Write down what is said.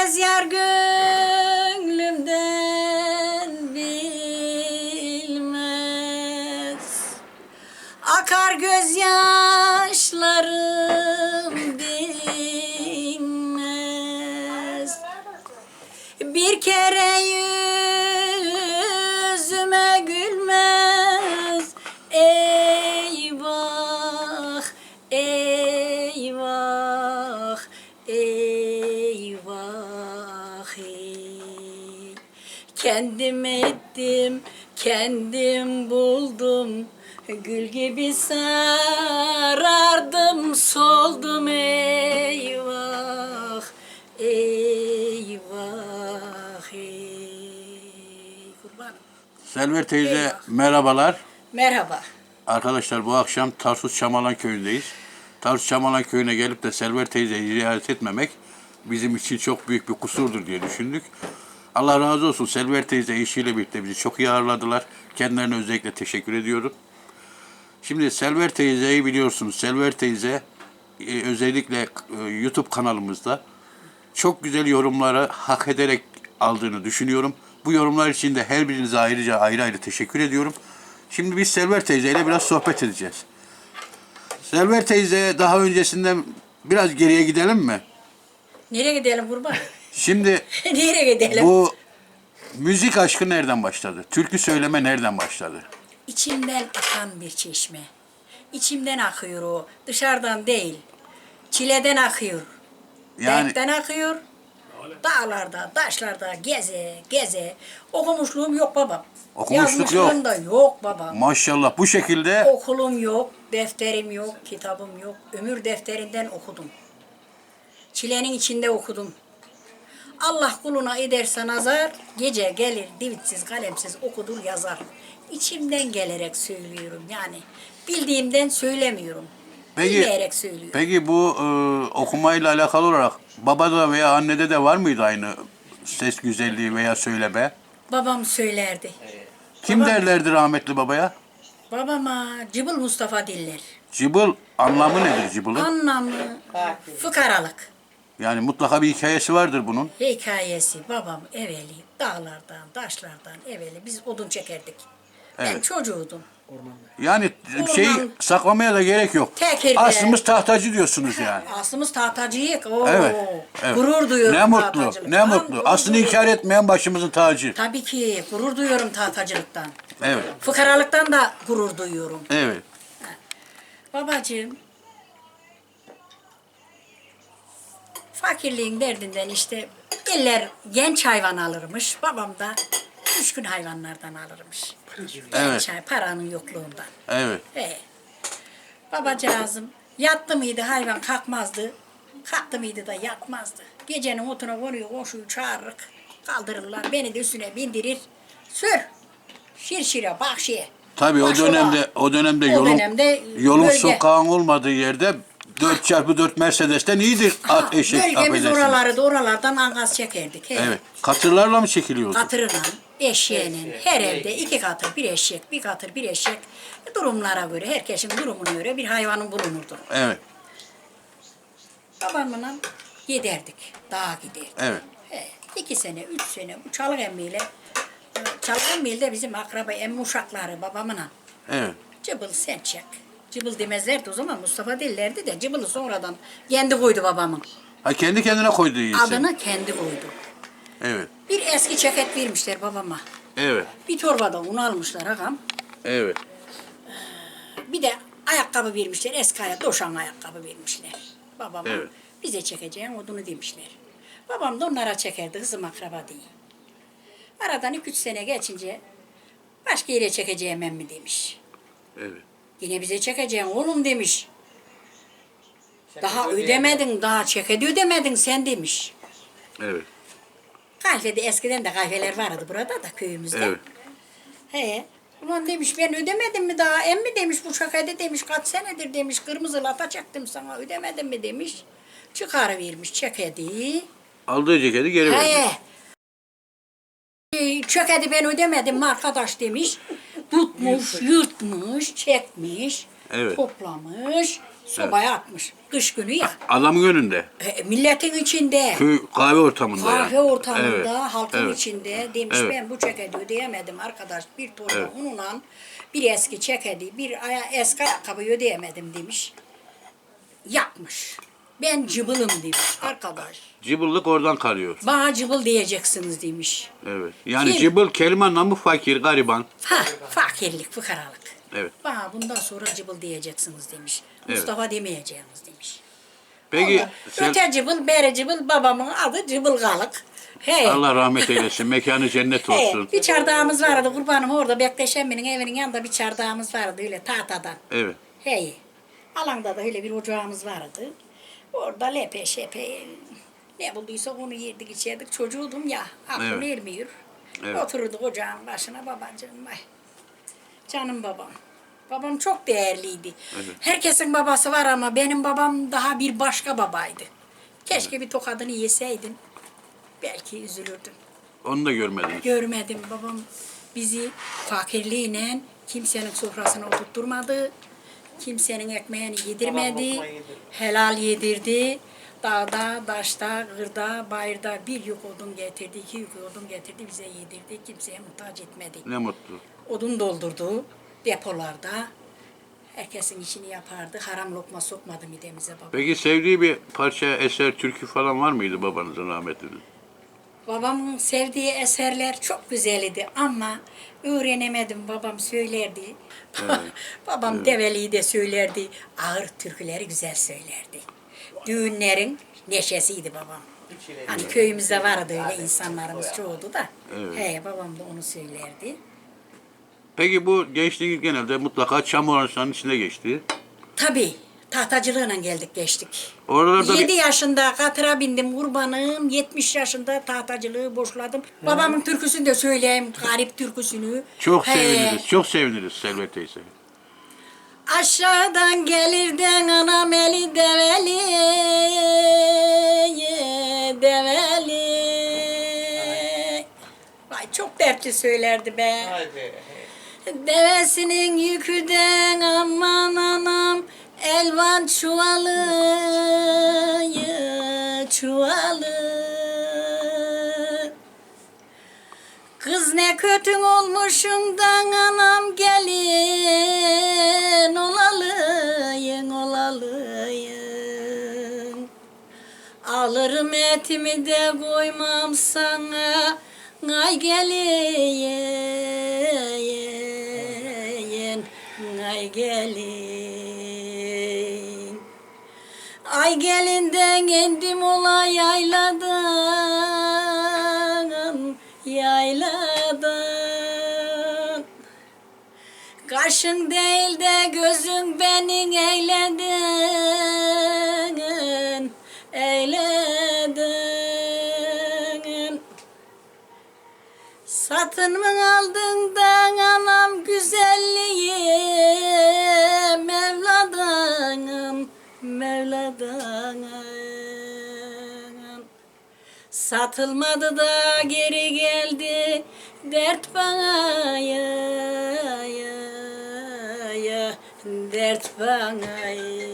Bilmez yar Kendim ettim, kendim buldum Gül gibi sarardım, soldum eyvah Eyvah ey Kurbanım Selver teyze Eyvah. merhabalar. Merhaba Arkadaşlar bu akşam Tarsus Çamalan köyündeyiz. Tarsus Çamalan köyüne gelip de Selver teyzeyi ziyaret etmemek bizim için çok büyük bir kusurdur diye düşündük. Allah razı olsun Selver teyze eşiyle birlikte bizi çok iyi ağırladılar. Kendilerine özellikle teşekkür ediyorum. Şimdi Selver teyzeyi biliyorsunuz. Selver teyze e, özellikle e, YouTube kanalımızda çok güzel yorumları hak ederek aldığını düşünüyorum. Bu yorumlar için de her birinize ayrıca ayrı ayrı teşekkür ediyorum. Şimdi biz Selver teyzeyle biraz sohbet edeceğiz. Selver teyze daha öncesinden biraz geriye gidelim mi? Nereye gidelim kurban? Şimdi Nereye gidelim? bu müzik aşkı nereden başladı? Türkü söyleme nereden başladı? İçimden akan bir çeşme. İçimden akıyor o. Dışarıdan değil. Çileden akıyor. Yani Dertten akıyor. Dağlarda, taşlarda geze, geze. Okumuşluğum yok babam. Okumuşluk Yazmışlığım yok. da yok babam. maşallah bu şekilde Okulum yok, defterim yok, kitabım yok. Ömür defterinden okudum. Çilenin içinde okudum. Allah kuluna ederse nazar, gece gelir divitsiz kalemsiz okudur yazar. İçimden gelerek söylüyorum yani. Bildiğimden söylemiyorum. Peki, Bilmeyerek söylüyorum. peki bu e, okumayla alakalı olarak babada veya annede de var mıydı aynı ses güzelliği veya söyleme? Babam söylerdi. Kim Baba- derlerdi rahmetli babaya? Babama Cıbıl Mustafa diller. Cıbıl anlamı nedir cıbılın? Anlamı fıkaralık. Yani mutlaka bir hikayesi vardır bunun. Hikayesi babam evveli dağlardan, taşlardan evveli biz odun çekerdik. Ben Evet. çocuğudum. Yani Orman- şey saklamaya da gerek yok. Tekirde. Aslımız tahtacı diyorsunuz yani. Aslımız tahtacıyık. Oo, Evet. evet. Gurur duyuyorum Ne mutlu, tahtacılıktan. ne mutlu. Gurur Aslını duyuyorum. inkar etmeyen başımızın tacı. Tabii ki gurur duyuyorum tahtacılıktan. Evet, Fıkaralıktan da gurur duyuyorum. evet. Babacığım, fakirliğin derdinden işte eller genç hayvan alırmış. Babam da düşkün hayvanlardan alırmış. Evet. Genç hay- paranın yokluğundan. Evet. He. Babacığızım yattı mıydı hayvan kalkmazdı. Kalktı mıydı da yatmazdı. Gecenin otuna vuruyor, koşuyor, çağırırık. Kaldırırlar. Beni de üstüne bindirir. Sür. Şirşire, bahşiye. Tabii o Başola. dönemde o dönemde O yolun dönemde yolun bölge. sokağın olmadığı yerde 4 çarpı 4 Mercedes'ten iyidir at eşek Bölgemiz affedersiniz. oraları da oralardan angaz çekerdik. He. Evet. Katırlarla mı çekiliyordu? Katırla, eşeğinin, her evde iki katır bir eşek, bir katır bir eşek. Durumlara göre, herkesin durumuna göre bir hayvanın bulunurdu. Evet. Babamla giderdik, dağa giderdik. Evet. He, iki sene, üç sene bu çalık emmiyle, çalık emmiyle de bizim akraba emmi uşakları babamla. Evet. Cıbıl sen çek. Cıbıl demezlerdi o zaman Mustafa dillerdi de cıbılı sonradan kendi koydu babamın. Ha kendi kendine koydu iyisin. Adını kendi koydu. Evet. Bir eski ceket vermişler babama. Evet. Bir torbada un almışlar ağam. Evet. Bir de ayakkabı vermişler. Eski ayak, doşan ayakkabı vermişler. Babama Evet. bize çekeceğin odunu demişler. Babam da onlara çekerdi kızım akraba diye. Aradan iki üç sene geçince başka yere çekeceğim emmi demiş. Evet. Yine bize çekeceğin oğlum demiş. Daha ödemedin, daha çekedi ödemedin sen demiş. Evet. Kahvede eskiden de kahveler vardı burada da köyümüzde. Evet. He. Ulan demiş ben ödemedim mi daha emmi demiş bu şakaydı demiş kaç senedir demiş kırmızı lata çektim sana ödemedim mi demiş. Çıkarıvermiş çekedi. Aldığı ceketi geri verdi. He. Çökedi ben ödemedim mi arkadaş demiş. Tutmuş, yırtmış, çekmiş. Evet. toplamış, sobaya atmış. Kış günü ya. Adamın önünde. E, milletin içinde. Köy kahve ortamında. Kahve yani. ortamında, Evet, halkın evet. içinde demiş Evet. ben bu çekedi ödeyemedim arkadaş. Bir torba Evet. ununla bir eski çekedi, bir aya, eski ayakkabı ödeyemedim demiş. Yapmış. Ben cıbılım demiş arkadaş. Cıbıllık oradan kalıyor. Bana cıbıl diyeceksiniz demiş. Evet. Yani Kim? cıbıl kelime anlamı fakir, gariban. Ha, fakirlik, fıkaralık. Evet. Bana bundan sonra cıbıl diyeceksiniz demiş. Evet. Mustafa demeyeceğiniz demiş. Peki Vallahi sen Öte cıbıl, beri cıbıl, babamın adı cıbılgalık. Hey. Allah rahmet eylesin. Mekanı cennet Hey, olsun. bir çardağımız vardı kurbanım orada Bekleşenmi'nin evinin yanında bir çardağımız vardı öyle tahtadan. Evet. Hey. Alanda da öyle bir ocağımız vardı. Orada lepe şepe ne bulduysa onu yedik içerdik. Çocuğudum ya. Aklım Evet. ermiyor. Evet. Otururduk ocağın başına babacığım vay. Canım babam. Babam çok değerliydi. Evet. Herkesin babası var ama benim babam daha bir başka babaydı. Keşke bir tokadını yeseydin. Belki üzülürdüm. Onu da görmediniz. Görmedim babam bizi fakirliğine kimsenin sofrasına oturtturmadı. Kimsenin ekmeğini yedirmedi. Helal yedirdi. Dağda, daşta, kırda, bayırda bir yük odun getirdi, iki yük odun getirdi, bize yedirdi. Kimseye muhtaç etmedi. Ne mutlu. Odun doldurdu depolarda. Herkesin işini yapardı. Haram lokma sokmadı midemize baba. Peki sevdiği bir parça, eser, türkü falan var mıydı babanızın rahmetlinin? Babamın sevdiği eserler çok güzeldi ama öğrenemedim. Babam söylerdi. Babam develiyi de söylerdi. Ağır türküleri güzel söylerdi. Düğünlerin neşesiydi babam. Hani köyümüzde vardı öyle insanlarımız çoğudu da. Evet. He, babam da onu söylerdi. Peki bu gençliğiniz genelde mutlaka Çamlıurfa'nın içinde geçti. Tabii tahtacılığına geldik geçtik. Oralarda 7 bir, yaşında katıra bindim kurbanım. 70 yaşında tahtacılığı boşladım. Babamın türküsünü de söyleyeyim. Garip türküsünü. çok He. seviniriz, çok seviniriz Selvet teyze. Aşağıdan gelirden anam eli develi develi Vay çok dertli söylerdi be. Devesinin yüküden aman anam elvan çuvalı çuvalı. Kız ne kötün olmuşundan anam gelin olalıyın olalıyın. Alırım etimi de koymam sana Ay gelin Ay gelin Ay gelinden indim ola yayladan Yayladan. Kaşın değil de gözün beni eyledin Eyledin Satın mı aldın da anam güzelliği Mevladanım Satılmadı da geri geldi dert bana ya ya ya dert bana ya